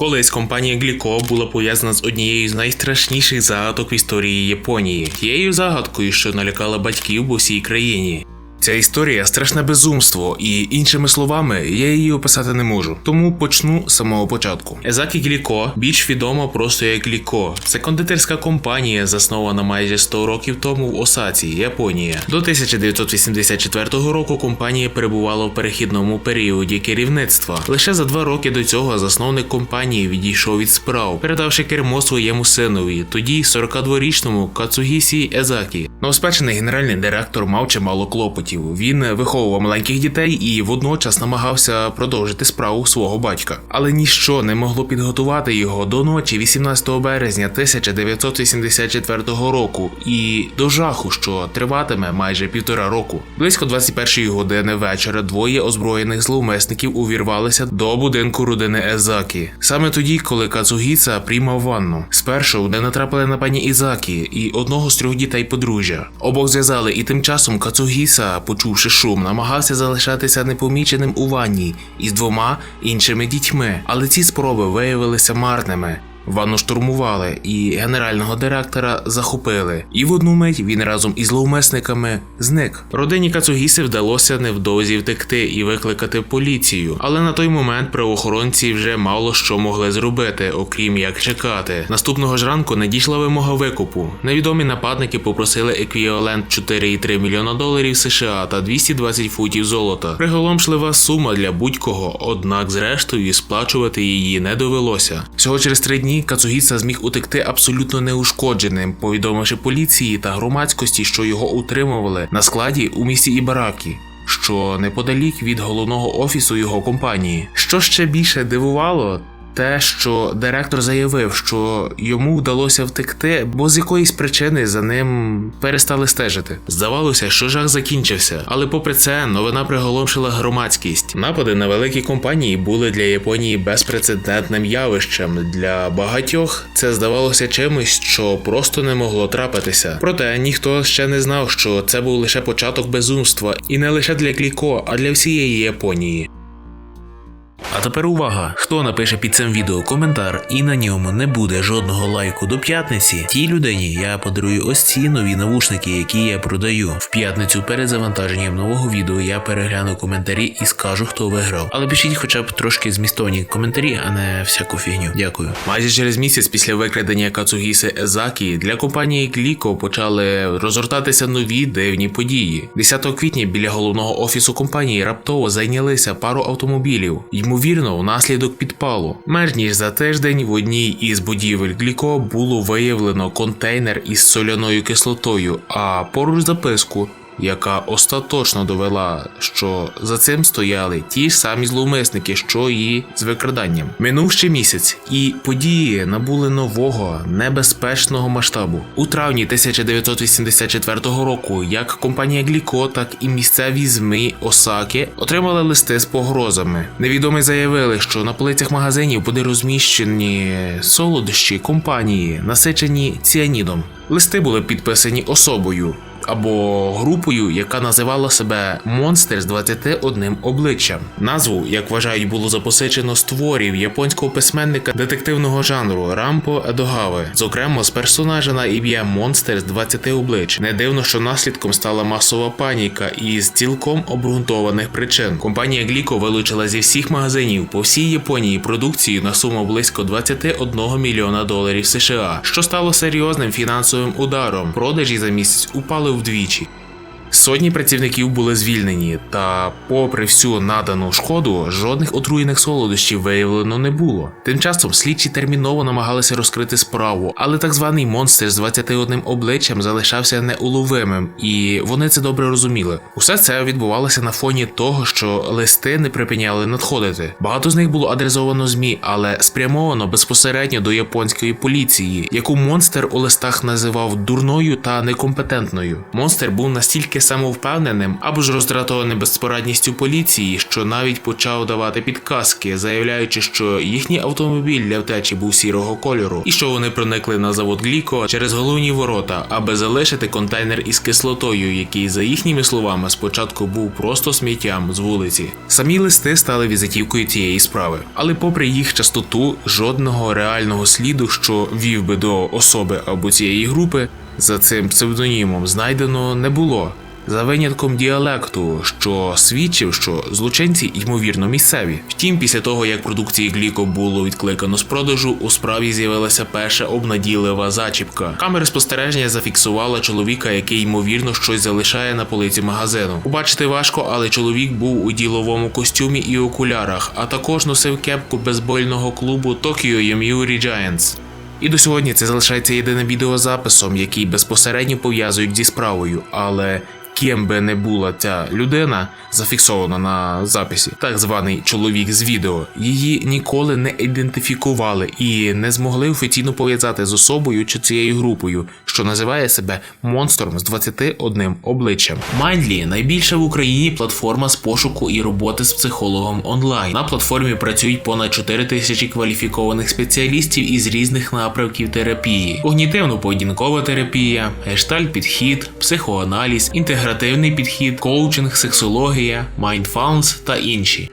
Колись компанія Гліко була пов'язана з однією з найстрашніших загадок в історії Японії, тією загадкою, що налякала батьків в усій країні. Ця історія страшне безумство, і іншими словами, я її описати не можу. Тому почну з самого початку. Езакі Гліко більш відома просто як Гліко. Це кондитерська компанія, заснована майже 100 років тому в Осаці, Японія. До 1984 року компанія перебувала в перехідному періоді керівництва. Лише за два роки до цього засновник компанії відійшов від справ, передавши кермо своєму синові, тоді 42-річному Кацугісі Езакі. Новоспечений генеральний директор мав чимало клопотів. Він виховував маленьких дітей і водночас намагався продовжити справу свого батька. Але ніщо не могло підготувати його до ночі 18 березня 1984 року і до жаху, що триватиме майже півтора року. Близько 21-ї години вечора двоє озброєних зловмисників увірвалися до будинку родини Езакі. Саме тоді, коли Кацугіца приймав ванну. Спершу вони натрапили на пані Ізакі і одного з трьох дітей подружжя. Обох зв'язали, і тим часом Кацугіса, почувши шум, намагався залишатися непоміченим у ванні із двома іншими дітьми, але ці спроби виявилися марними. Ванну штурмували, і генерального директора захопили. І в одну мить він разом із зловмисниками зник. Родині Кацугіси вдалося невдовзі втекти і викликати поліцію. Але на той момент правоохоронці вже мало що могли зробити, окрім як чекати. Наступного ж ранку надійшла вимога викупу. Невідомі нападники попросили еквівалент 4,3 мільйона доларів США та 220 футів золота. Приголомшлива сума для будь-кого, однак, зрештою, сплачувати її не довелося. Всього через три дні Кацугіса зміг утекти абсолютно неушкодженим, повідомивши поліції та громадськості, що його утримували на складі у місті Ібаракі. Що неподалік від головного офісу його компанії. Що ще більше дивувало, те, що директор заявив, що йому вдалося втекти, бо з якоїсь причини за ним перестали стежити. Здавалося, що жах закінчився, але попри це новина приголомшила громадськість. Напади на великі компанії були для Японії безпрецедентним явищем. Для багатьох це здавалося чимось, що просто не могло трапитися. Проте ніхто ще не знав, що це був лише початок безумства, і не лише для Кліко, а для всієї Японії. Тепер увага! Хто напише під цим відео коментар і на ньому не буде жодного лайку до п'ятниці, тій людині я подарую ось ці нові навушники, які я продаю. В п'ятницю перед завантаженням нового відео я перегляну коментарі і скажу, хто виграв. Але пишіть хоча б трошки змістовні коментарі, а не всяку фігню. Дякую. Майже через місяць після викрадення Кацугіси Езакі для компанії Гліко почали розгортатися нові дивні події. 10 квітня біля головного офісу компанії раптово зайнялися пару автомобілів. Ймовірно, внаслідок підпалу. Менш ніж за тиждень в одній із будівель Гліко було виявлено контейнер із соляною кислотою, а поруч записку. Яка остаточно довела, що за цим стояли ті ж самі зловмисники, що і з викраданням. Минув ще місяць, і події набули нового небезпечного масштабу. У травні 1984 року, як компанія Гліко, так і місцеві ЗМІ Осаки отримали листи з погрозами. Невідомі заявили, що на полицях магазинів буде розміщені солодощі компанії, насичені ціанідом. Листи були підписані особою. Або групою, яка називала себе Монстр з 21 обличчям. Назву, як вважають, було запосичено з творів японського письменника детективного жанру Рампо Едогави, зокрема з персонажа на ім'я Монстр з 20 облич. Не дивно, що наслідком стала масова паніка із цілком обґрунтованих причин. Компанія Гліко вилучила зі всіх магазинів по всій Японії продукцію на суму близько 21 мільйона доларів США, що стало серйозним фінансовим ударом. Продажі за місяць упали вдвічі. Сотні працівників були звільнені, та, попри всю надану шкоду, жодних отруєних солодощів виявлено не було. Тим часом слідчі терміново намагалися розкрити справу, але так званий монстр з 21 обличчям залишався неуловимим, і вони це добре розуміли. Усе це відбувалося на фоні того, що листи не припиняли надходити. Багато з них було адресовано змі, але спрямовано безпосередньо до японської поліції, яку монстр у листах називав дурною та некомпетентною. Монстр був настільки самовпевненим або ж роздратований безпорадністю поліції, що навіть почав давати підказки, заявляючи, що їхній автомобіль для втечі був сірого кольору, і що вони проникли на завод Гліко через головні ворота, аби залишити контейнер із кислотою, який, за їхніми словами, спочатку був просто сміттям з вулиці. Самі листи стали візитівкою цієї справи, але попри їх частоту, жодного реального сліду, що вів би до особи або цієї групи, за цим псевдонімом знайдено не було. За винятком діалекту, що свідчив, що злочинці ймовірно місцеві. Втім, після того як продукції Гліко було відкликано з продажу, у справі з'явилася перша обнадійлива зачіпка. Камери спостереження зафіксували чоловіка, який ймовірно щось залишає на полиці магазину. Побачити важко, але чоловік був у діловому костюмі і окулярах, а також носив кепку бейсбольного клубу Tokyo Yomiuri Giants. І до сьогодні це залишається єдиним відеозаписом, який безпосередньо пов'язують зі справою, але ким би не була ця людина, зафіксована на записі, так званий чоловік з відео, її ніколи не ідентифікували і не змогли офіційно пов'язати з особою чи цією групою, що називає себе монстром з 21 обличчям. Mindly – найбільша в Україні платформа з пошуку і роботи з психологом онлайн. На платформі працюють понад 4 тисячі кваліфікованих спеціалістів із різних напрямків терапії: когнітивно-поведінкова терапія, гештальт-підхід, психоаналіз, інтегративний підхід, коучинг, сексологія, майндфаунс та інші.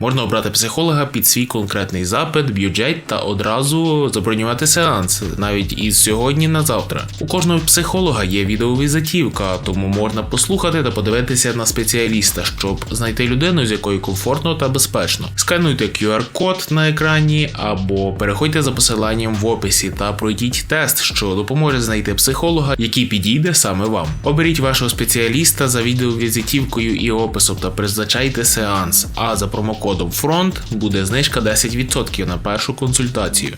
Можна обрати психолога під свій конкретний запит, бюджет та одразу забронювати сеанс, навіть із сьогодні на завтра. У кожного психолога є відеовізитівка, тому можна послухати та подивитися на спеціаліста, щоб знайти людину, з якою комфортно та безпечно. Скануйте QR-код на екрані або переходьте за посиланням в описі та пройдіть тест, що допоможе знайти психолога, який підійде саме вам. Оберіть вашого спеціаліста за відеовізитівкою і описом та призначайте сеанс. А за промокодом FRONT буде знижка 10% на першу консультацію.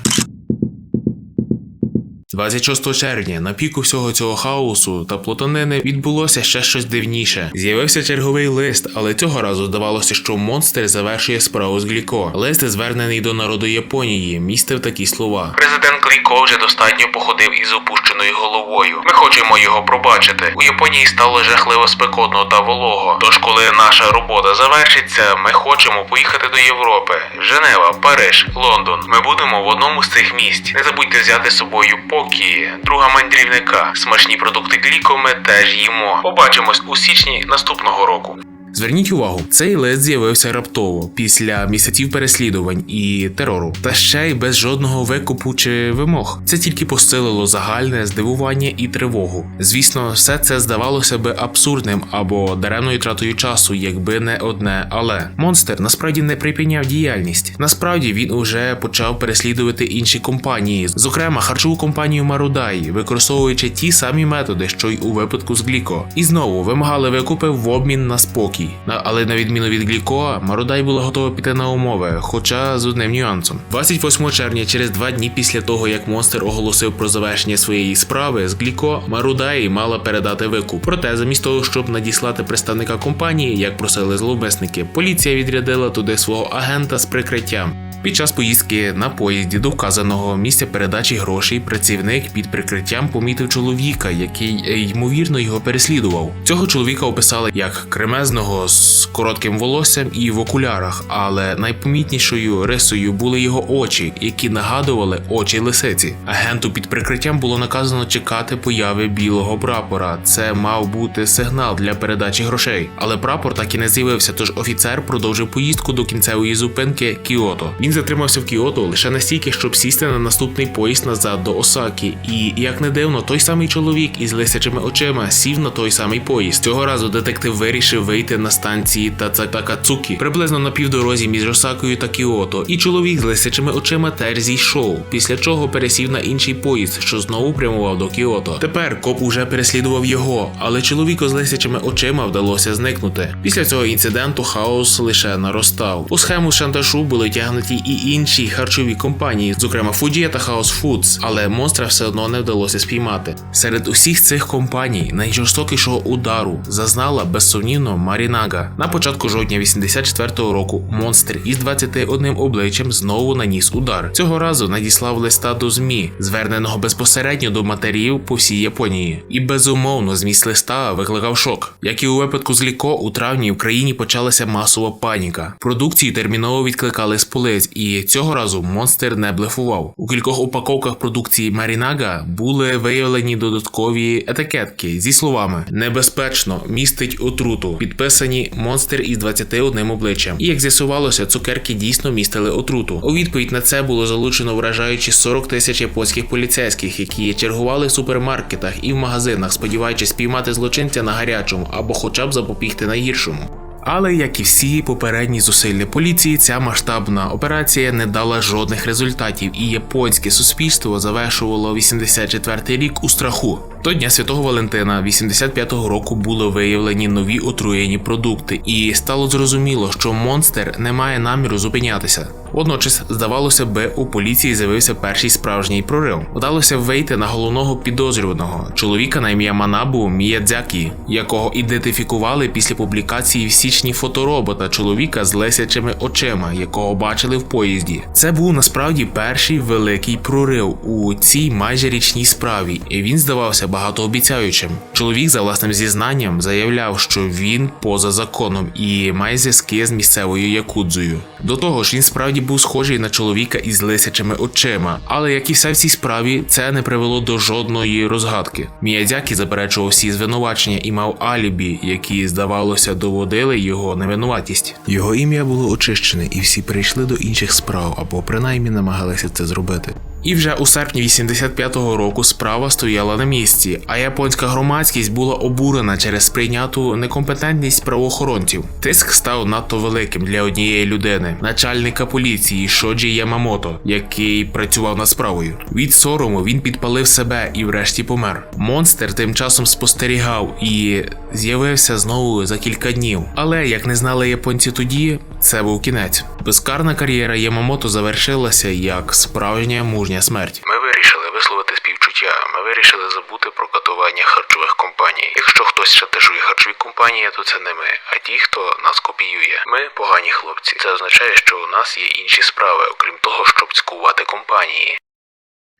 26 червня на піку всього цього хаосу та плутанини відбулося ще щось дивніше. З'явився черговий лист, але цього разу здавалося, що монстр завершує справу з Гліко. Лист, звернений до народу Японії, містив такі слова: Президент Гліко вже достатньо походив із опущеною головою. Ми хочемо його пробачити. У Японії стало жахливо спекотно та волого. Тож, коли наша робота завершиться, ми хочемо поїхати до Європи. Женева, Париж, Лондон. Ми будемо в одному з цих місць. Не забудьте взяти з собою покі, друга мандрівника. Смачні продукти Гліко ми теж їмо. Побачимось у січні наступного року. Зверніть увагу, цей лист з'явився раптово після місяців переслідувань і терору, та ще й без жодного викупу чи вимог. Це тільки посилило загальне здивування і тривогу. Звісно, все це здавалося би абсурдним або даремною тратою часу, якби не одне, але монстр насправді не припиняв діяльність. Насправді він уже почав переслідувати інші компанії, зокрема харчову компанію Марудай, використовуючи ті самі методи, що й у випадку з Гліко, і знову вимагали викупи в обмін на спокій. На- Але на відміну від Гліко, Марудай була готова піти на умови, хоча з одним нюансом. 28 червня, через два дні після того, як монстр оголосив про завершення своєї справи з Гліко, Марудай мала передати викуп. Проте, замість того, щоб надіслати представника компанії, як просили зловмисники, поліція відрядила туди свого агента з прикриттям. Під час поїздки на поїзді до вказаного місця передачі грошей працівник під прикриттям помітив чоловіка, який е, ймовірно його переслідував. Цього чоловіка описали як кремезного з коротким волоссям і в окулярах, але найпомітнішою рисою були його очі, які нагадували очі лисиці. Агенту під прикриттям було наказано чекати появи білого прапора. Це мав бути сигнал для передачі грошей. Але прапор так і не з'явився, тож офіцер продовжив поїздку до кінцевої зупинки Кіото. Він затримався в Кіото лише настільки, щоб сісти на наступний поїзд назад до Осаки. І як не дивно, той самий чоловік із лисячими очима сів на той самий поїзд. Цього разу детектив вирішив вийти на станції Тацакацукі, приблизно на півдорозі між Осакою та Кіото. І чоловік з лисячими очима теж зійшов, після чого пересів на інший поїзд, що знову прямував до Кіото. Тепер коп уже переслідував його, але чоловіку з лисячими очима вдалося зникнути. Після цього інциденту хаос лише наростав. У схему шантажу були тягнуті і інші харчові компанії, зокрема Fuji та House Foods, але монстра все одно не вдалося спіймати. Серед усіх цих компаній найжорстокішого удару зазнала безсумнівно Марінага. На початку жовтня 84-го року монстр із 21 обличчям знову наніс удар. Цього разу надіслав листа до ЗМІ, зверненого безпосередньо до матерів по всій Японії. І безумовно зміст листа викликав шок. Як і у випадку з Ліко, у травні в країні почалася масова паніка. Продукцію терміново відкликали з полиць, і цього разу монстр не блефував. У кількох упаковках продукції Марінага були виявлені додаткові етикетки зі словами небезпечно містить отруту, підписані монстр із 21 обличчям. І як з'ясувалося, цукерки дійсно містили отруту. У відповідь на це було залучено вражаючі 40 тисяч японських поліцейських, які чергували в супермаркетах і в магазинах, сподіваючись спіймати злочинця на гарячому або хоча б запобігти найгіршому. Але як і всі попередні зусилля поліції, ця масштабна операція не дала жодних результатів, і японське суспільство завершувало 84-й рік у страху. До Дня Святого Валентина 85-го року були виявлені нові отруєні продукти, і стало зрозуміло, що монстр не має наміру зупинятися. Водночас, здавалося би, у поліції з'явився перший справжній прорив. Вдалося вийти на головного підозрюваного чоловіка на ім'я Манабу Міядзякі, якого ідентифікували після публікації в січні фоторобота чоловіка з лисячими очима, якого бачили в поїзді. Це був насправді перший великий прорив у цій майже річній справі, і він здавався багатообіцяючим. Чоловік за власним зізнанням заявляв, що він поза законом і має зв'язки з місцевою якудзою. До того ж, він справді був схожий на чоловіка із лисячими очима, але як і все в цій справі, це не привело до жодної розгадки. Міядзякі заперечував всі звинувачення і мав алібі, які, здавалося, доводили його невинуватість. Його ім'я було очищене, і всі перейшли до інших справ або принаймні намагалися це зробити. І вже у серпні 85-го року справа стояла на місці, а японська громадськість була обурена через сприйняту некомпетентність правоохоронців. Тиск став надто великим для однієї людини, начальника поліції Шоджі Ямамото, який працював над справою. Від сорому він підпалив себе і врешті помер. Монстр тим часом спостерігав і з'явився знову за кілька днів. Але як не знали японці тоді, це був кінець. Безкарна кар'єра Ямамото завершилася як справжня мужня смерть. Ми вирішили висловити співчуття. Ми вирішили забути про катування харчових компаній. Якщо хтось шантажує харчові компанії, то це не ми, а ті, хто нас копіює. Ми погані хлопці. Це означає, що у нас є інші справи, окрім того, щоб цькувати компанії.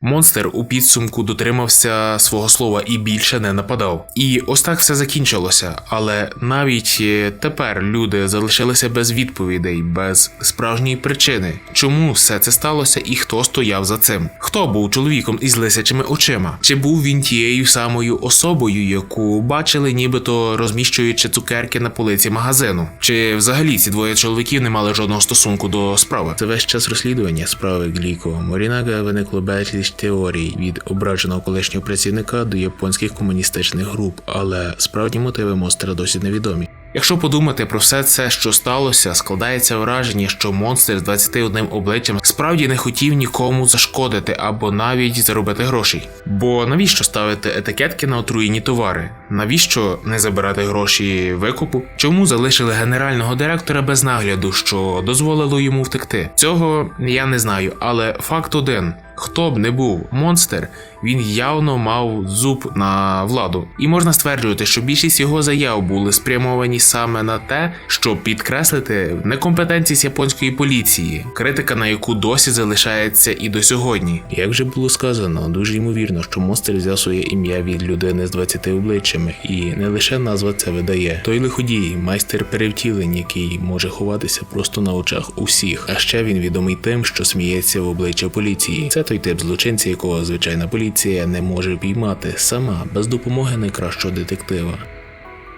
Монстр у підсумку дотримався свого слова і більше не нападав. І ось так все закінчилося. Але навіть е, тепер люди залишилися без відповідей, без справжньої причини, чому все це сталося і хто стояв за цим. Хто був чоловіком із лисячими очима? Чи був він тією самою особою, яку бачили, нібито розміщуючи цукерки на полиці магазину? Чи взагалі ці двоє чоловіків не мали жодного стосунку до справи? Це весь час розслідування справи Гліко. Морінага виникло безліч теорій від ображеного колишнього працівника до японських комуністичних груп, але справді мотиви монстра досі невідомі. Якщо подумати про все це, що сталося, складається враження, що монстр з 21 обличчям справді не хотів нікому зашкодити або навіть заробити грошей. Бо навіщо ставити етикетки на отруєні товари? Навіщо не забирати гроші викупу? Чому залишили генерального директора без нагляду, що дозволило йому втекти? Цього я не знаю, але факт один. Хто б не був монстр, він явно мав зуб на владу, і можна стверджувати, що більшість його заяв були спрямовані саме на те, щоб підкреслити некомпетентність японської поліції, критика на яку досі залишається і до сьогодні. Як вже було сказано, дуже ймовірно, що монстр взяв своє ім'я від людини з 20 обличчями, і не лише назва це видає. Той лиходій, майстер перевтілень, який може ховатися просто на очах усіх. А ще він відомий тим, що сміється в обличчя поліції. Це той тип злочинця, якого звичайна поліція не може піймати сама без допомоги найкращого детектива.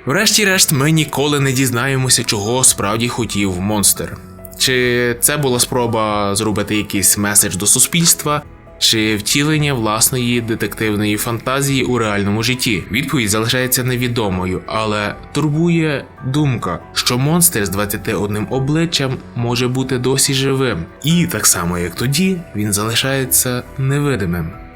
Врешті-решт, ми ніколи не дізнаємося, чого справді хотів монстр. Чи це була спроба зробити якийсь меседж до суспільства, чи втілення власної детективної фантазії у реальному житті? Відповідь залишається невідомою, але турбує думка, що монстр з 21 обличчям може бути досі живим, і так само як тоді він залишається невидимим.